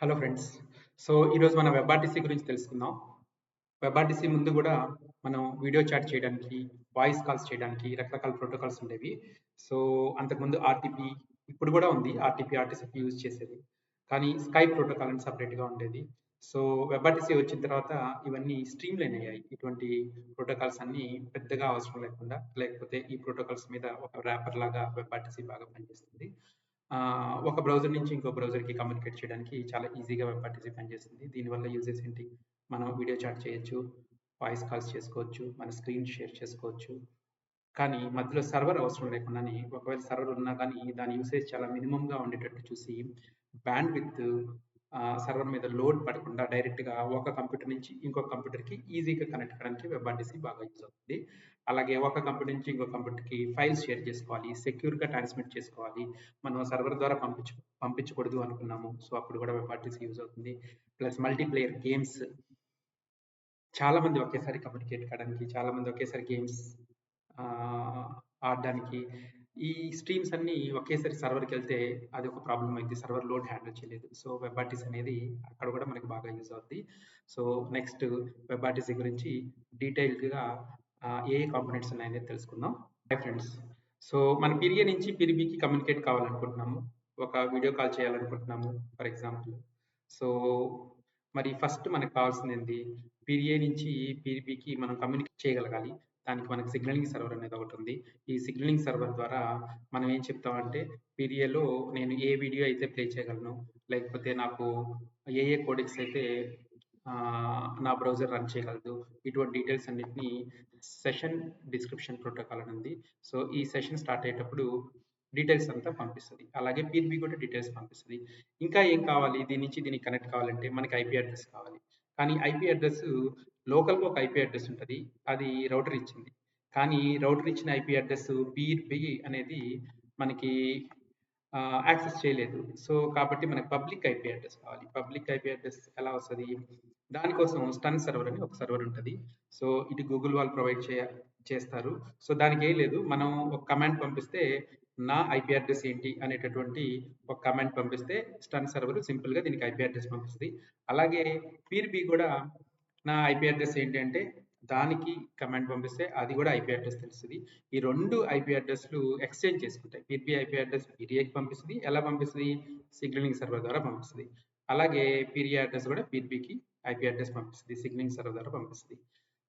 Hello friends. So, ఈరోజు మనం వెబ్‌ఆర్టీసీ గురించి తెలుసుకుందాం. వెబ్‌ఆర్టీసీ ముందు కూడా మనం వీడియో చాట్ చేయడానికి, వాయిస్ కాల్స్ చేయడానికి రకరకాల ప్రోటోకాల్స్ ఉండేవి. సో, అంతకుముందు ఆర్టీపీ ఇప్పుడు కూడా ఉంది. ఆర్‌టిపి, ఆర్టీసీపీ యూజ్ చేసేది. కానీ స్కై ప్రోటోకాల్ అని సపరేట్గా ఉండేది. సో, వెబ్‌ఆర్టీసీ వచ్చిన తర్వాత ఇవన్నీ స్ట్రీమ్ లైన్ అయ్యాయి. ఇటువంటి ప్రోటోకాల్స్ అన్నీ పెద్దగా అవసరం లేకుండా, లేకపోతే ఈ ప్రోటోకాల్స్ మీద ఒక ర్యాపర్ లాగా వెబ్‌ఆర్టీసీ బాగా పనిచేస్తుంది. ఒక బ్రౌజర్ నుంచి ఇంకో బ్రౌజర్‌కి కమ్యూనికేట్ చేయడానికి చాలా ఈజీగా వెబ్‌ఆర్టీసీ పనిచేస్తుంది. దీనివల్ల యూజెస్ ఏంటి? మనం వీడియో చాట్ చేయొచ్చు, వాయిస్ కాల్స్ చేసుకోవచ్చు, మన స్క్రీన్ షేర్ చేసుకోవచ్చు. కానీ మధ్యలో సర్వర్ అవసరం లేకుండానే ఒకవేళ సర్వర్ ఉన్నా కానీ దాని యూసేజ్ చాలా మినిమంగా ఉండేటట్టు చూసి బ్యాండ్ విత్ సర్వర్ మీద లోడ్ పడకుండా డైరెక్ట్‌గా ఒక కంప్యూటర్ నుంచి ఇంకొక కంప్యూటర్‌కి ఈజీగా కనెక్ట్ అవ్వడానికి వెబ్‌ఆర్టీసీ బాగా యూజ్ అవుతుంది. అలాగే ఒక కంప్యూటర్ నుంచి ఇంకో కంప్యూటర్‌కి ఫైల్స్ షేర్ చేసుకోవాలి, సెక్యూర్‌గా ట్రాన్స్‌మిట్ చేసుకోవాలి. మనం సర్వర్ ద్వారా పంపించు పంపించకూడదు అనుకున్నాము. సో, అప్పుడు కూడా వెబ్ ఆర్టీసీ యూజ్ అవుతుంది. ప్లస్ మల్టీప్లేయర్ గేమ్స్ చాలా మంది ఒకేసారి కమ్యూనికేట్ కావడానికి, చాలా మంది ఒకేసారి గేమ్స్ ఆడడానికి ఈ స్ట్రీమ్స్ అన్ని ఒకేసారి సర్వర్‌కెళ్తే అది ఒక ప్రాబ్లం అయింది సర్వర్ లోడ్ హ్యాండిల్ చేయలేదు. సో, వెబ్ ఆర్టీస్ అనేది అక్కడ కూడా మనకి బాగా యూజ్ అవుతుంది సో, నెక్స్ట్ వెబ్ ఆర్టీసీ గురించి డీటెయిల్డ్‌గా ఏ ఏ కాంపోనెంట్స్ ఉన్నాయనేది తెలుసుకుందాం. Hi friends. సో, మన పిరియా నుంచి పిరిబికి కమ్యూనికేట్ కావాలనుకుంటున్నాము. ఒక వీడియో కాల్ చేయాలనుకుంటున్నాము ఫర్ ఎగ్జాంపుల్. సో, మరి ఫస్ట్ మనకు కావాల్సింది ఏంటి పిరియే నుంచి పిరిబికి మనం కమ్యూనికేట్ చేయగలగాలి. దానికి మనకి సిగ్నలింగ్ సర్వర్ అనేది ఒకటి ఉంది ఈ సిగ్నలింగ్ సర్వర్ ద్వారా మనం ఏం చెప్తామంటే వీడియోలో నేను ఏ వీడియో అయితే ప్లే చేయగలను, లేకపోతే నాకు ఏ ఏ కోడెక్స్ అయితే నా బ్రౌజర్ రన్ చేయగలదు. ఇటువంటి డీటెయిల్స్ అన్నిటిని సెషన్ డిస్క్రిప్షన్ ప్రోటోకాల్ అని ఉంది. సో, ఈ సెషన్ స్టార్ట్ అయ్యేటప్పుడు డీటెయిల్స్ అంతా పంపిస్తుంది అలాగే పీర్బీ కూడా డీటెయిల్స్ పంపిస్తుంది ఇంకా ఏం కావాలి? దీని నుంచి దీనికి కనెక్ట్ కావాలంటే మనకి ఐపీ అడ్రస్ కావాలి. కానీ ఐపీ అడ్రస్ లోకల్‌గా ఒక ఐపీ అడ్రస్ ఉంటుంది అది రౌటర్ ఇచ్చింది. కానీ రౌటర్ ఇచ్చిన ఐపీ అడ్రస్ పిబి అనేది మనకి యాక్సెస్ చేయలేదు. సో, కాబట్టి మనకు పబ్లిక్ ఐపీ అడ్రస్ కావాలి. పబ్లిక్ ఐపీ అడ్రస్ ఎలా వస్తుంది దానికోసం స్టన్ సర్వర్ అని ఒక సర్వర్ ఉంటుంది సో, ఇది గూగుల్ వాళ్ళు ప్రొవైడ్ చేయ చేస్తారు. సో, దానికి ఏం లేదు. మనం ఒక కమాండ్ పంపిస్తే నా ఐపీ అడ్రస్ ఏంటి అనేటటువంటి ఒక కమాండ్ పంపిస్తే స్టన్ సర్వర్ సింపుల్‌గా దీనికి ఐపీ అడ్రస్ పంపిస్తుంది. అలాగే పిరిబి కూడా నా ఐపీ అడ్రస్ ఏంటి అంటే దానికి కమాండ్ పంపిస్తే అది కూడా ఐపీ అడ్రస్ తెలుస్తుంది. ఈ రెండు ఐపీ అడ్రస్లు ఎక్స్‌చేంజ్ చేసుకుంటాయి. పీర్బీ ఐపీ అడ్రస్ పిరియాకి పంపిస్తుంది. ఎలా పంపిస్తుంది? సిగ్నలింగ్ సర్వర్ ద్వారా పంపిస్తుంది. అలాగే పీరియా అడ్రస్ కూడా పీర్బీకి ఐపీ అడ్రస్ పంపిస్తుంది. సిగ్నలింగ్ సర్వర్ ద్వారా పంపిస్తుంది.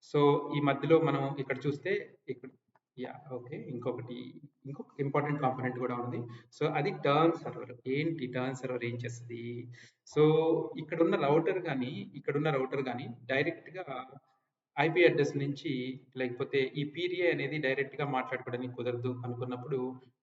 సో, ఈ మధ్యలో మనం ఇక్కడ చూస్తే ఇక్కడ యా ఓకే. ఇంకొకటి ఇంకొక ఇంపార్టెంట్ కాంపోనెంట్ కూడా ఉంది. సో, అది టర్న్ సర్వర్. ఏంటి టర్న్ సర్వర్ ఏం చేస్తుంది సో, ఇక్కడ ఉన్న రౌటర్ కానీ ఇక్కడ ఉన్న రౌటర్ కానీ డైరెక్ట్‌గా ఐపీ అడ్రస్ నుంచి లేకపోతే ఈ పీరియా అనేది డైరెక్ట్‌గా మాట్లాడుకోవడానికి కుదరదు అనుకున్నప్పుడు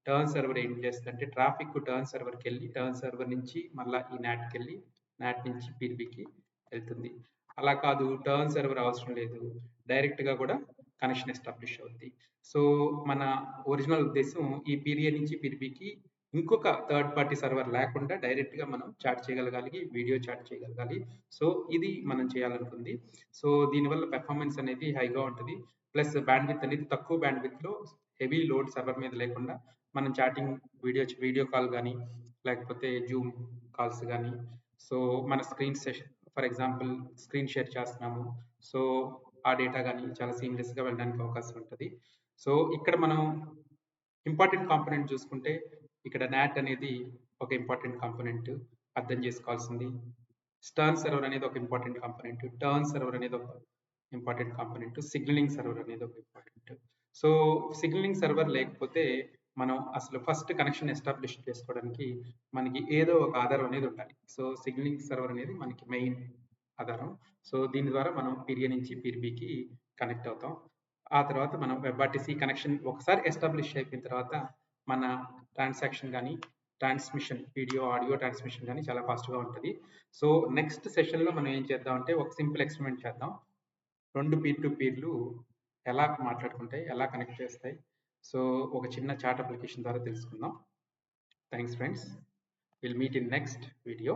టర్న్ సర్వర్ ఏం చేస్తదంటే ట్రాఫిక్ టర్న్ సర్వర్‌కెళ్ళి, టర్న్ సర్వర్ నుంచి మళ్ళా ఈ నాట్‌కెళ్ళి, నాట్ నుంచి పిరిబికి వెళ్తుంది అలా కాదు టర్న్ సర్వర్ అవసరం లేదు. డైరెక్ట్‌గా కూడా కనెక్షన్ ఎస్టాబ్లిష్ అవుద్ది. సో, మన ఒరిజినల్ ఉద్దేశం ఈ పీరియడ్ నుంచి పిరిబికి ఇంకొక థర్డ్ పార్టీ సర్వర్ లేకుండా డైరెక్ట్‌గా మనం చాట్ చేయగలగాలి. వీడియో చాట్ చేయగలగాలి. సో, ఇది మనం చేయాలనుకుంది. సో, దీనివల్ల పెర్ఫార్మెన్స్ అనేది హైగా ఉంటుంది ప్లస్ బ్యాండ్విత్ అనేది తక్కువ బ్యాండ్‌విడ్త్‌లో హెవీ లోడ్ సర్వర్ మీద లేకుండా మనం చాటింగ్ వీడియో వీడియో కాల్ కానీ లేకపోతే జూమ్ కాల్స్ కానీ సో, మన screen session for example screen share చేస్తున్నాము. సో, ఆ డేటా కానీ చాలా సీమ్‌లెస్‌గా వెళ్ళడానికి అవకాశం ఉంటుంది సో, ఇక్కడ మనం ఇంపార్టెంట్ కాంపోనెంట్ చూసుకుంటే ఇక్కడ నాట్ అనేది ఒక ఇంపార్టెంట్ కాంపోనెంట్ అర్థం చేసుకోవాల్సింది. స్టర్న్ సర్వర్ అనేది ఒక ఇంపార్టెంట్ కాంపోనెంట్. టర్న్ సర్వర్ అనేది ఒక ఇంపార్టెంట్ కాంపోనెంట్. సిగ్నలింగ్ సర్వర్ అనేది ఒక ఇంపార్టెంట్. సో, సిగ్నలింగ్ సర్వర్ లేకపోతే మనం అసలు ఫస్ట్ కనెక్షన్ ఎస్టాబ్లిష్ చేసుకోవడానికి మనకి ఏదో ఒక ఆధారం అనేది ఉండాలి. సో, సిగ్నలింగ్ సర్వర్ అనేది మనకి మెయిన్ ఆధారం. సో, దీని ద్వారా మనం పిరియా నుంచి పిరిబికి కనెక్ట్ అవుతాం. ఆ తర్వాత మనం వెబ్‌ఆర్టీసీ కనెక్షన్ ఒకసారి ఎస్టాబ్లిష్ అయిపోయిన తర్వాత మన ట్రాన్సాక్షన్ కానీ ట్రాన్స్‌మిషన్ వీడియో, ఆడియో ట్రాన్స్‌మిషన్ కానీ చాలా ఫాస్ట్‌గా ఉంటుంది సో, నెక్స్ట్ సెషన్‌లో మనం ఏం చేద్దామంటే ఒక సింపుల్ ఎక్స్‌పెరిమెంట్ చేద్దాం. రెండు పీర్ టు పీర్‌లు ఎలా మాట్లాడుకుంటాయి? ఎలా కనెక్ట్ చేస్తాయి? సో, ఒక చిన్న చాట్ అప్లికేషన్ ద్వారా తెలుసుకుందాం. Thanks friends. Will meet in next video.